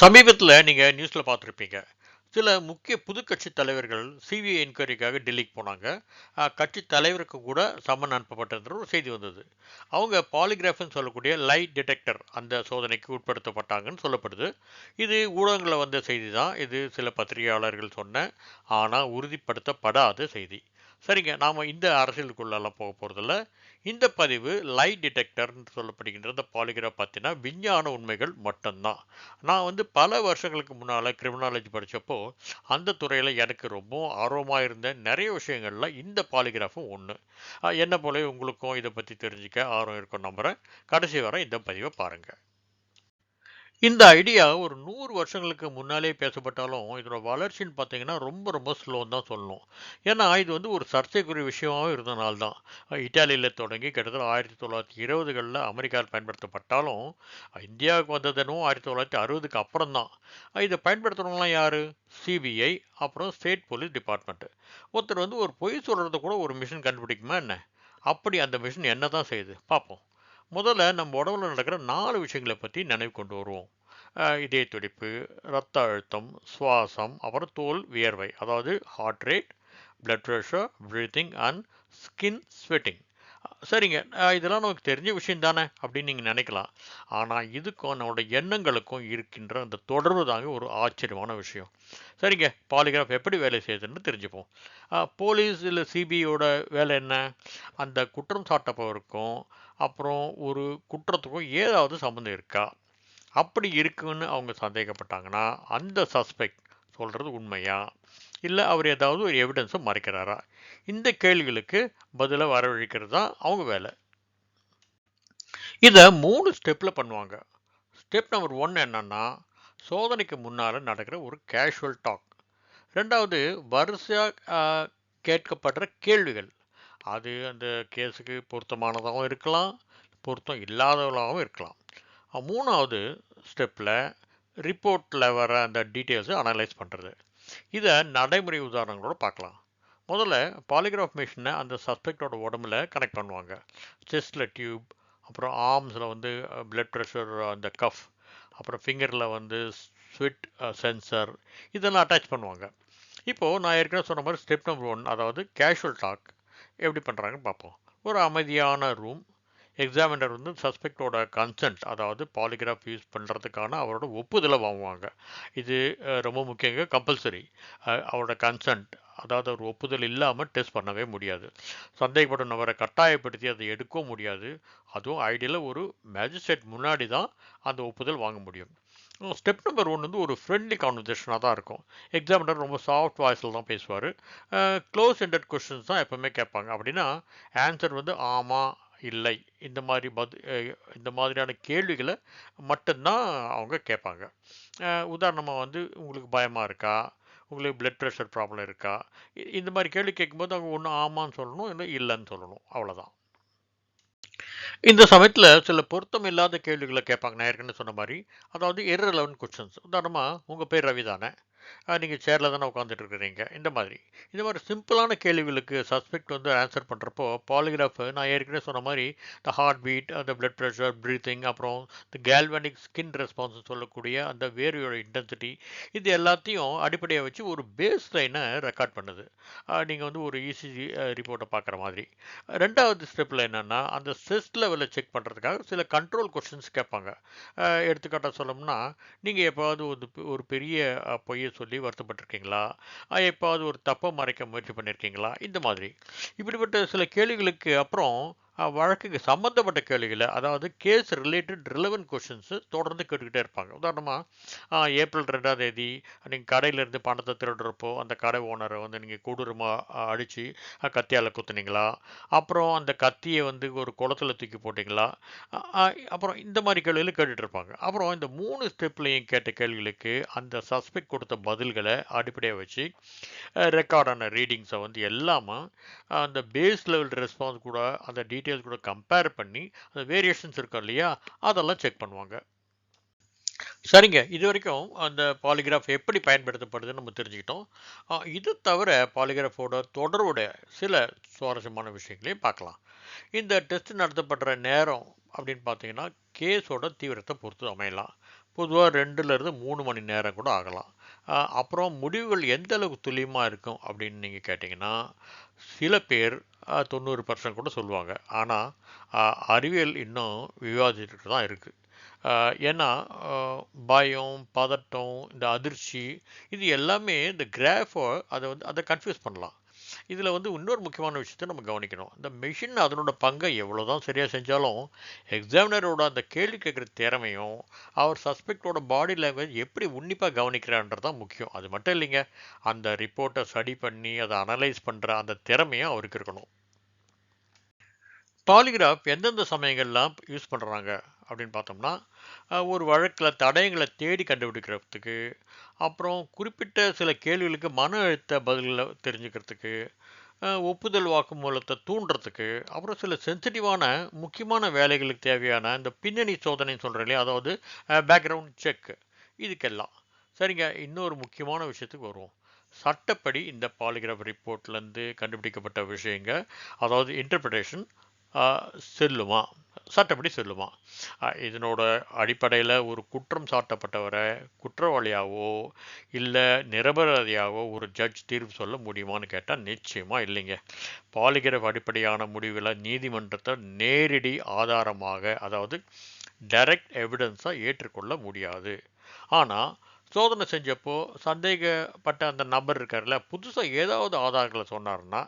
சமீபத்தில் நீங்கள் நியூஸில் பார்த்துருப்பீங்க. சில முக்கிய புது கட்சி தலைவர்கள் சிபிஐ என்கொயரிக்காக டெல்லிக்கு போனாங்க. கட்சி தலைவருக்கு கூட சம்மன் அனுப்பப்பட்டதுன்ற ஒரு செய்தி வந்தது. அவங்க பாலிகிராஃப்னு சொல்லக்கூடிய லை டிடெக்டர் அந்த சோதனைக்கு உட்படுத்தப்பட்டாங்கன்னு சொல்லப்படுது. இது ஊடகங்களில் வந்த செய்தி தான் இது சில பத்திரிகையாளர்கள் சொன்ன ஆனால் உறுதிப்படுத்தப்படாத செய்தி. சரிங்க நாம் இந்த அரசியலுக்குள்ளெல்லாம் போக போகிறதில்ல இந்த பதிவு லை டிடெக்டர்னு சொல்லப்படுகின்ற இந்த பாலிகிராஃப் பார்த்தீங்கன்னா விஞ்ஞான உண்மைகள் மட்டும்தான். நான் வந்து பல வருஷங்களுக்கு முன்னால் கிரிமினாலஜி படித்தப்போ அந்த துறையில் எனக்கு ரொம்ப ஆர்வமாக இருந்த நிறைய விஷயங்களில் இந்த பாலிகிராஃபும் ஒன்று என்ன போல உங்களுக்கும் இதை பற்றி தெரிஞ்சுக்க ஆர்வம் இருக்கும் நம்புகிறேன் கடைசி வரை இந்த பதிவை பாருங்கள் இந்த ஐடியா ஒரு நூறு வருஷங்களுக்கு முன்னாலே பேசப்பட்டாலும் இதோட வளர்ச்சின்னு பார்த்தீங்கன்னா ரொம்ப ரொம்ப ஸ்லோன்னு தான் சொல்லணும். ஏன்னா இது வந்து ஒரு சர்ச்சைக்குரிய விஷயமாகவும் இருந்தனால தான் இட்டாலியில் தொடங்கி கிட்டத்தட்ட ஆயிரத்தி தொள்ளாயிரத்தி இருபதுகளில் அமெரிக்காவில் பயன்படுத்தப்பட்டாலும் இந்தியாவுக்கு வந்ததனும் ஆயிரத்தி தொள்ளாயிரத்தி அறுபதுக்கு அப்புறம் தான் இதை பயன்படுத்துகிறவங்களாம் யார்? சிபிஐ அப்புறம் ஸ்டேட் போலீஸ் டிபார்ட்மெண்ட்டு ஒருத்தர் வந்து ஒரு பொய் சொல்கிறது கூட ஒரு மிஷின் கண்டுபிடிக்குமா என்ன? அப்படி அந்த மிஷின் என்ன தான் செய்யுது? பார்ப்போம் முதல்ல நம்ம உடம்புல நடக்கிற நாலு விஷயங்களை பற்றி நினைவு கொண்டு வருவோம். இதய துடிப்பு ரத்த அழுத்தம் சுவாசம் அப்புறம் தோல் வியர்வை அதாவது heart rate blood pressure breathing and skin sweating சரிங்க. இதெல்லாம் நமக்கு தெரிஞ்ச விஷயம் தானே அப்படின்னு நீங்கள் நினைக்கலாம். ஆனால் இதுக்கும் நம்மளோட எண்ணங்களுக்கும் இருக்கின்ற அந்த தொடர்பு தாங்க ஒரு ஆச்சரியமான விஷயம். சரிங்க. பாலிகிராஃப் எப்படி வேலை செய்யுதுன்னு தெரிஞ்சுப்போம். போலீஸ் இல்லை சிபிஐயோட வேலை என்ன? அந்த குற்றம் சாட்டப்பவருக்கும் அப்புறம் ஒரு குற்றத்துக்கும் ஏதாவது சம்மந்தம் இருக்கா? அப்படி இருக்குன்னு அவங்க சந்தேகப்பட்டாங்கன்னா அந்த சஸ்பெக்ட் சொல்கிறது உண்மையா? இல்லை அவர் ஏதாவது ஒரு எவிடன்ஸை மறைக்கிறாரா? இந்த கேள்விகளுக்கு பதிலாக வரவழைக்கிறது தான் அவங்க வேலை. இதை மூணு ஸ்டெப்பில் பண்ணுவாங்க. ஸ்டெப் நம்பர் ஒன் என்னன்னா சோதனைக்கு முன்னால் நடக்கிற ஒரு கேஷுவல் டாக் ரெண்டாவது வரிசையாக கேட்கப்படுற கேள்விகள். அது அந்த கேஸுக்கு பொருத்தமானதாகவும் இருக்கலாம் பொருத்தம் இல்லாதவளாகவும் இருக்கலாம். மூணாவது ஸ்டெப்பில் ரிப்போர்ட்டில் வர அந்த டீட்டெயில்ஸை அனலைஸ் பண்ணுறது இதை நடைமுறை உதாரணங்களோட பார்க்கலாம். முதல்ல பாலிகிராஃப் மிஷினை அந்த சஸ்பெக்டோட உடம்புல கனெக்ட் பண்ணுவாங்க. செஸ்டில் டியூப் அப்புறம் ஆர்ம்ஸில் வந்து பிளட் ப்ரெஷர் அந்த கஃப் அப்புறம் ஃபிங்கரில் வந்து ஸ்விட் சென்சர் இதெல்லாம் அட்டாச் பண்ணுவாங்க. இப்போது நான் ஏற்கனவே சொன்ன மாதிரி ஸ்டெப் நம்பர் ஒன் அதாவது கேஷுவல் டாக் எப்படி பண்ணுறாங்கன்னு பார்ப்போம். ஒரு அமைதியான ரூம் எக்ஸாமினர் வந்து சஸ்பெக்டோட கன்சென்ட் அதாவது பாலிகிராஃப் யூஸ் பண்ணுறதுக்கான அவரோட ஒப்புதலை வாங்குவாங்க. இது ரொம்ப முக்கியங்க. கம்பல்சரி அவரோட கன்சென்ட் அதாவது ஒரு ஒப்புதல் இல்லாமல் டெஸ்ட் பண்ணவே முடியாது. சந்தேகப்படும் நபரை கட்டாயப்படுத்தி அதை எடுக்கவும் முடியாது. அதுவும் ஐடியில் ஒரு மேஜிஸ்ட்ரேட் முன்னாடி தான் அந்த ஒப்புதல் வாங்க முடியும். ஸ்டெப் நம்பர் ஒன் வந்து ஒரு ஃப்ரெண்ட்லி கான்வர்சேஷனாக தான் இருக்கும். எக்ஸாமினர் ரொம்ப சாஃப்ட் வாய்ஸில் தான் பேசுவார். க்ளோஸ் எண்டட் கொஸ்டின்ஸ் தான் எப்போவுமே கேட்பாங்க. அப்படின்னா ஆன்சர் வந்து ஆமாம் இல்லை. இந்த மாதிரி பத் இந்த மாதிரியான கேள்விகளை மட்டும்தான் அவங்க கேட்பாங்க. உதாரணமாக வந்து உங்களுக்கு பயமாக இருக்கா? உங்களுக்கு பிளட் ப்ரெஷர் ப்ராப்ளம் இருக்கா? இ- இந்த மாதிரி கேள்வி கேட்கும்போது அவங்க ஒன்று ஆமான்னு சொல்லணும் இல்லை இல்லைன்னு சொல்லணும். அவ்வளோதான் இந்த சமயத்தில் சில பொருத்தம் இல்லாத கேள்விகளை கேட்பாங்க. நான் ஏற்கனவே சொன்ன மாதிரி. அதாவது இரலவன் கொஸ்டின்ஸ் உதாரணமாக உங்கள் பேர் ரவி தானே? நீங்கள் சேரில் தானே உட்காந்துட்டு இருக்கிறீங்க இந்த மாதிரி. இந்த மாதிரி சிம்பிளான கேள்விகளுக்கு சஸ்பெக்ட் வந்து ஆன்சர் பண்ணுறப்போ பாலிகிராஃப் நான் ஏற்கனவே சொன்ன மாதிரி இந்த ஹார்ட் பீட் அந்த பிளட் ப்ரெஷர் ப்ரீத்திங் அப்புறம் த கேல்வனிக் ஸ்கின் ரெஸ்பான்ஸ் சொல்லக்கூடிய அந்த வேர்வையோட இன்டென்சிட்டி இது எல்லாத்தையும் அடிப்படையாக வச்சு ஒரு பேஸ் லைனை ரெக்கார்ட் பண்ணுது நீங்கள் வந்து ஒரு இசிஜி ரிப்போர்ட்டை பார்க்குற மாதிரி. ரெண்டாவது ஸ்டெப்பில் என்னென்னா அந்த ஸ்ட்ரெஸ் லெவலை செக் பண்ணுறதுக்காக சில கண்ட்ரோல் கொஸ்டின்ஸ் கேட்பாங்க. எடுத்துக்காட்டாக சொல்லணும்னா நீங்கள் எப்போவது ஒரு ஒரு பெரிய பொய்யை சொல்லி வருத்தப்பட்டிருக்கீங்களா? எப்பாவது ஒரு தப்பை மறைக்க முயற்சி பண்ணியிருக்கீங்களா இந்த மாதிரி. இப்படிப்பட்ட சில கேள்விகளுக்கு அப்புறம் வழக்குக்கு சம்மந்தப்பட்ட கேள்விகளை அதாவது கேஸ் ரிலேட்டட் ரிலவெண்ட் கொஷின்ஸு தொடர்ந்து கேட்டுக்கிட்டே இருப்பாங்க. உதாரணமாக ஏப்ரல் ரெண்டாம் தேதி நீங்கள் கடையிலேருந்து பணத்தை திருடுறப்போ அந்த கடை ஓனரை வந்து நீங்கள் கொடூரமாக அடித்து கத்தியால் குத்துனீங்களா? அப்புறம் அந்த கத்தியை வந்து ஒரு குளத்துல தூக்கி போட்டிங்களா? அப்புறம் இந்த மாதிரி கேள்விகள் கேட்டுட்டு இருப்பாங்க. அப்புறம் இந்த மூணு ஸ்டெப்லையும் கேட்ட கேள்விகளுக்கு அந்த சஸ்பெக்ட் கொடுத்த பதில்களை அடிப்படையாக வச்சு ரெக்கார்டான ரீடிங்ஸை வந்து எல்லாமே அந்த பேஸ் லெவல் ரெஸ்பான்ஸ் கூட அந்த டீட்டெயில் டீட்டெயில்ஸ் கூட கம்பேர் பண்ணி அந்த வேரியேஷன்ஸ் இருக்கும் இல்லையா அதெல்லாம் செக் பண்ணுவாங்க. சரிங்க இது வரைக்கும் அந்த பாலிகிராஃப் எப்படி பயன்படுத்தப்படுதுன்னு நம்ம தெரிஞ்சுக்கிட்டோம். இது தவிர பாலிகிராஃபோட தொடர்புடைய சில சுவாரஸ்யமான விஷயங்களையும் பார்க்கலாம். இந்த டெஸ்ட் நடத்தப்படுற நேரம் அப்படின்னு பார்த்தீங்கன்னா கேஸோட தீவிரத்தை பொறுத்து அமையலாம். பொதுவாக ரெண்டுலேருந்து மூணு மணி நேரம் கூட ஆகலாம். அப்புறம் முடிவுகள் எந்த அளவுக்கு துல்லியமாக இருக்கும் அப்படின்னு நீங்கள் கேட்டிங்கன்னா சில பேர் தொண்ணூறு பர்சன்ட் கூட சொல்லுவாங்க. ஆனால் அறிவியல் இன்னும் விவாதிச்சுட்டு தான் இருக்குது ஏன்னா பயம் பதட்டம் இந்த அதிர்ச்சி இது எல்லாமே இந்த கிராஃபை அதை வந்து அதை கன்ஃபியூஸ் பண்ணலாம். இதில் வந்து இன்னொரு முக்கியமான விஷயத்தை நம்ம கவனிக்கணும். இந்த மிஷின் அதனோட பங்கை எவ்வளோ தான் சரியாக செஞ்சாலும் எக்ஸாமினரோட அந்த கேள்வி கேட்குற திறமையும் அவர் சஸ்பெக்டோட பாடி லாங்குவேஜ் எப்படி உன்னிப்பாக கவனிக்கிறான்றது தான் முக்கியம். அது மட்டும் இல்லைங்க அந்த ரிப்போர்ட்டை ஸ்டடி பண்ணி அதை அனலைஸ் பண்ணுற அந்த திறமையும் அவருக்கு இருக்கணும். பாலிகிராஃப் எந்தெந்த சமயங்கள்லாம் யூஸ் பண்ணுறாங்க அப்படின்னு பார்த்தோம்னா ஒரு வழக்கில் தடயங்களை தேடி கண்டுபிடிக்கிறதுக்கு அப்புறம் குறிப்பிட்ட சில கேள்விகளுக்கு மன அழுத்த பதில்களை தெரிஞ்சுக்கிறதுக்கு ஒப்புதல் வாக்குமூலத்தை தூண்டுறதுக்கு அப்புறம் சில சென்சிட்டிவான முக்கியமான வேலைகளுக்கு தேவையான இந்த பின்னணி சோதனைன்னு சொல்கிறேன் இல்லையா? அதாவது பேக்ரவுண்ட் செக் இதுக்கெல்லாம். சரிங்க இன்னொரு முக்கியமான விஷயத்துக்கு வருவோம். சட்டப்படி இந்த பாலிகிராஃப் ரிப்போர்ட்லேருந்து கண்டுபிடிக்கப்பட்ட விஷயங்க அதாவது இன்டர்பிரிட்டேஷன் செல்லுமா? சட்டப்படி செல்லுமா. இதனோட அடிப்படையில் ஒரு குற்றம் சாட்டப்பட்டவரை குற்றவாளியாகவோ இல்லை நிரபராதியாகவோ ஒரு ஜட்ஜ் தீர்ப்பு சொல்ல முடியுமான்னு கேட்டால் நிச்சயமாக இல்லைங்க. பாலிகிராஃப் அடிப்படையான முடிவில் நீதிமன்றத்தை நேரடி ஆதாரமாக அதாவது டைரக்ட் எவிடன்ஸாக ஏற்றுக்கொள்ள முடியாது. ஆனால் சோதனை செஞ்சப்போ சந்தேகப்பட்ட அந்த நபர் இருக்கார்ல புதுசாக ஏதாவது ஆதாரங்களை சொன்னார்னா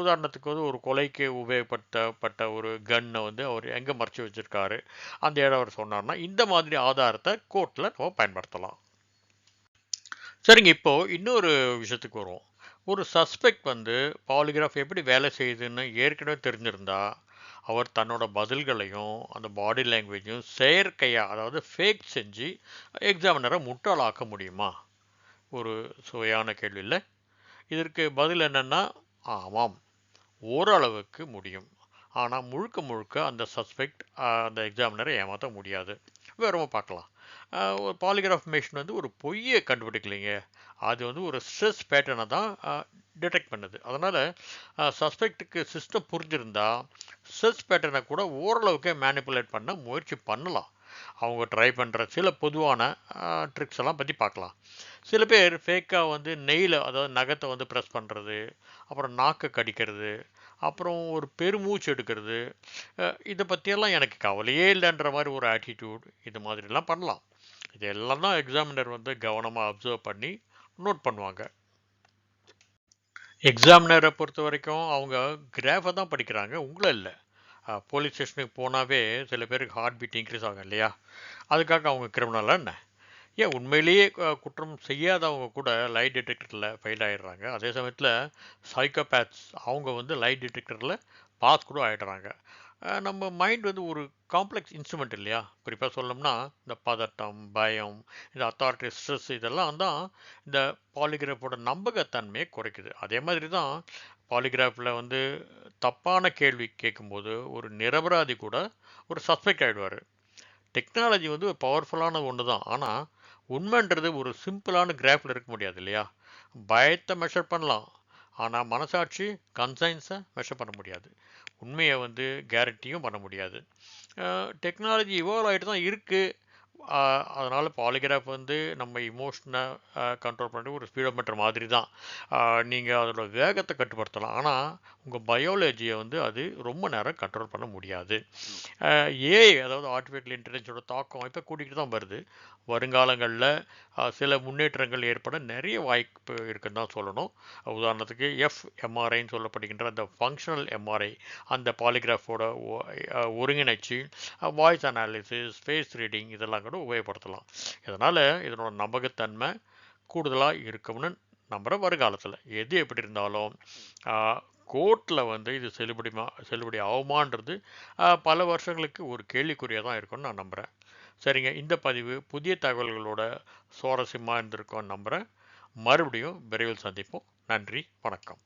உதாரணத்துக்கு வந்து ஒரு கொலைக்கு உபயோகப்படுத்தப்பட்ட ஒரு கன்னை வந்து அவர் எங்கே மறைச்சு வச்சுருக்காரு அந்த இடம் அவர் சொன்னார்னா இந்த மாதிரி ஆதாரத்தை கோர்ட்டில் நம்ம பயன்படுத்தலாம். சரிங்க இப்போ இன்னொரு விஷயத்துக்கு வருவோம். ஒரு சஸ்பெக்ட் வந்து பாலிகிராஃப் எப்படி வேலை செய்யுதுன்னு ஏற்கனவே தெரிஞ்சிருந்தா அவர் தன்னோட பதில்களையும் அந்த பாடி லாங்குவேஜையும் செயற்கையாக அதாவது ஃபேக் செஞ்சு எக்ஸாமினரை முட்டாளாக்க முடியுமா? ஒரு சுவையான கேள்வி இல்லை. இதற்கு பதில் என்னென்னா ஆமாம் ஓரளவுக்கு முடியும். ஆனால் முழுக்க முழுக்க அந்த சஸ்பெக்ட் அந்த எக்ஸாமினரை ஏமாற்ற முடியாது. வேறமா பார்க்கலாம். ஒரு பாலிகிராஃப் மிஷின் வந்து ஒரு பொய்யை கண்டுபிடிக்கலைங்க. அது வந்து ஒரு ஸ்ட்ரெஸ் பேட்டர்னை தான் டிடெக்ட் பண்ணுது. அதனால் சஸ்பெக்ட்டுக்கு சிஸ்டம் புரிஞ்சிருந்தா ஸ்ட்ரெஸ் பேட்டர்னை கூட ஓரளவுக்கு மேனிப்புலேட் பண்ண முயற்சி பண்ணலாம். அவங்க ட்ரை பண்ணுற சில பொதுவான ட்ரிக்ஸ் எல்லாம் பற்றி பார்க்கலாம். சில பேர் ஃபேக்காக வந்து நெய்யில் அதாவது நகத்தை வந்து ப்ரெஸ் பண்ணுறது அப்புறம் நாக்கை கடிக்கிறது அப்புறம் ஒரு பெருமூச்சு எடுக்கிறது இதை பற்றியெல்லாம் எனக்கு கவலையே இல்லைன்ற மாதிரி ஒரு ஆட்டிடியூட் இது மாதிரிலாம் பண்ணலாம். இதெல்லாம் தான் எக்ஸாமினர் வந்து கவனமாக அப்சர்வ் பண்ணி நோட் பண்ணுவாங்க. எக்ஸாமினரை பொறுத்த வரைக்கும் அவங்க கிராஃபை தான் படிக்கிறாங்க உங்களை இல்லை. போலீஸ் ஸ்டேஷனுக்கு போனாவே சில பேருக்கு ஹார்ட் பீட் இன்க்ரீஸ் ஆகும் இல்லையா? அதுக்காக அவங்க கிரிமினலாக என்ன? ஏன் உண்மையிலேயே குற்றம் செய்யாதவங்க கூட லைட் டிடெக்டரில் ஃபெயில் ஆகிடுறாங்க அதே சமயத்தில் சைக்கோபேத்ஸ் அவங்க வந்து லைட் டிடெக்டரில் பாஸ் கூட ஆகிடுறாங்க நம்ம மைண்ட் வந்து ஒரு காம்ப்ளெக்ஸ் இன்ஸ்ட்ருமெண்ட் இல்லையா? குறிப்பாக சொல்லணும்னா இந்த பதட்டம் பயம் இந்த அத்தாரிட்டி ஸ்ட்ரெஸ் இதெல்லாம் தான் இந்த பாலிகிராஃபோட நம்பகத்தன்மையை குறைக்குது. அதே மாதிரி தான் பாலிகிராஃபில் வந்து தப்பான கேள்வி கேட்கும்போது ஒரு நிரபராதி கூட ஒரு சஸ்பெக்ட் ஆகிடுவார் டெக்னாலஜி வந்து ஒரு பவர்ஃபுல்லான ஒன்று தான். ஆனால் உண்மைன்றது ஒரு சிம்பிளான கிராஃபில் இருக்க முடியாது இல்லையா? பயத்தை மெஷர் பண்ணலாம். ஆனால் மனசாட்சி கன்சைன்ஸை மெஷர் பண்ண முடியாது. உண்மையை வந்து கேரண்டியும் பண்ண முடியாது. டெக்னாலஜி இவால்வ் ஆகிட்டு தான் இருக்குது அதனால் பாலிகிராஃப் வந்து நம்ம இமோஷனை கண்ட்ரோல் பண்ணுற ஒரு ஸ்பீடோமீட்டர் மாதிரி தான் நீங்கள் அதோட வேகத்தை கட்டுப்படுத்தலாம். ஆனால் உங்கள் பயாலஜியை வந்து அது ரொம்ப நேரம் கண்ட்ரோல் பண்ண முடியாது. ஏஐ அதாவது ஆர்டிஃபிஷியல் இன்டெலிஜென்ஸோட தாக்கம் இப்போ கூட்டிகிட்டு தான் வருது. வருங்காலங்களில் சில முன்னேற்றங்கள் ஏற்பட நிறைய வாய்ப்பு இருக்குன்னு தான் சொல்லணும். உதாரணத்துக்கு எஃப் எம்ஆர்ஐன்னு சொல்லப்படுகின்ற அந்த ஃபங்க்ஷனல் எம்ஆர்ஐ அந்த பாலிகிராஃபோட ஒருங்கிணைச்சு வாய்ஸ் அனாலிசிஸ் ஃபேஸ் ரீடிங் இதெல்லாம் கூட உபயோகப்படுத்தலாம். இதனால் இதனோட நம்பகத்தன்மை கூடுதலாக இருக்கும்னு நம்புகிற வருங்காலத்தில். எது எப்படி இருந்தாலும் கோர்ட்டில் வந்து இது செல்லுபடிமா செல்லுபடி ஆகுமான்றது பல வருஷங்களுக்கு ஒரு கேள்விக்குறியாக தான் இருக்கும்னு நான் நம்புகிறேன் சரிங்க இந்த பதிவு புதிய தகவல்களோட சுவாரஸ்யமாக இருந்திருக்கோன்னு நம்புகிறேன் மறுபடியும் விரைவில் சந்திப்போம். நன்றி வணக்கம்.